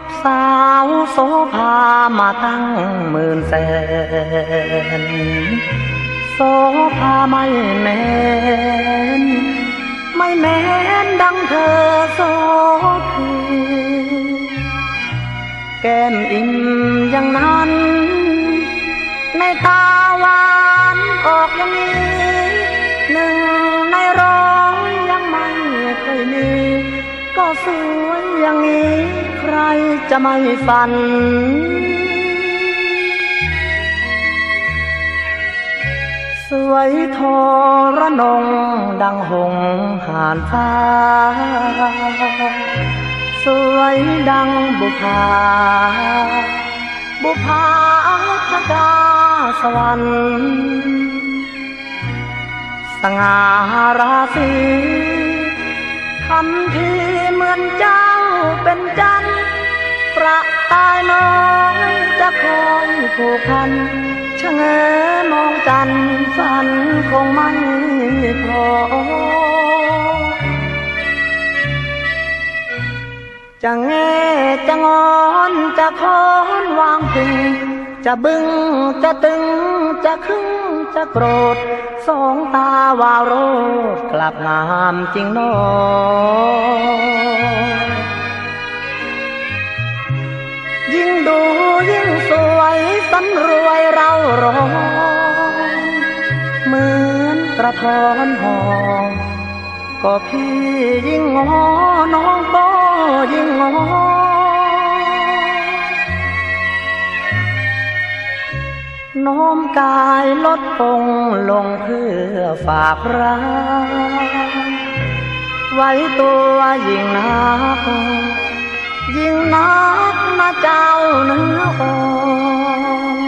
บสาวโสภามาตั้งหมื่นแสนโสภาไม่แม้น ไม่แม้นดังเธอโสพีแก้มอิ่มอย่างนั้น ในตาหวานออกอย่างนี้ สวยอย่างนี้ใครจะไม่ฝัน สวยทอระนงดังหงหานฟ้า สวยดังบุพาบุพาพกาสวรรค์สง่าราศี ทำทีเหมือนเจ้าเป็นจันทร์ประตายน้อยจะคอยผูกพันชะเง้อมองจันทร์ฝันคงไม่พอ จะแง่จะงอนจะคอนวางพึงจะบึ้งจะตึงจะครึ่ง จะโกรธสองตาวาวโรดกลับงามจริงโนอยิ่งดูยิ่งสวยสำรวยเราร้อเหมือนกระท้อนหอมก็พี่ยิ่งงอน้องก็ กายลดปงลงเพื่อฝากรักไว้ตัวยิ่งนัก ยิ่งนักนะเจ้าเนื้ออ่อน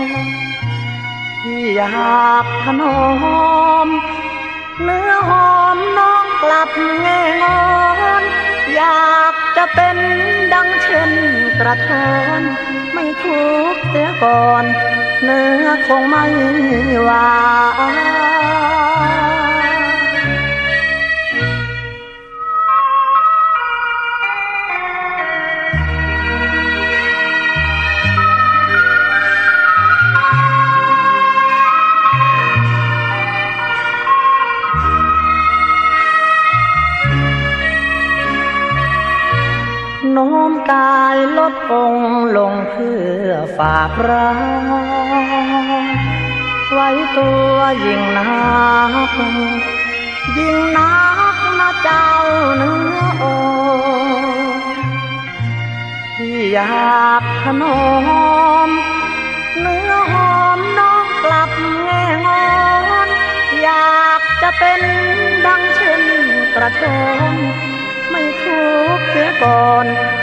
ที่อยากถนอม เนื้อหอมน้องกลับแง่งอนอยาก ระท้อนไม่ทุกเสียก่อน เนื้อคงไม่หวาน โน้มกายลดองลงเพื่อฝากรักไว้ตัวยิ่งนัก ยิ่งนักนะเจ้าเนื้อออนที่อยากถนอมเนื้อหอมน้องกลับแง่งอนอยากจะเป็นดังเช่นกระทนไม่ทุกข์ เสียก่อน เนื้อคงไม่หวาน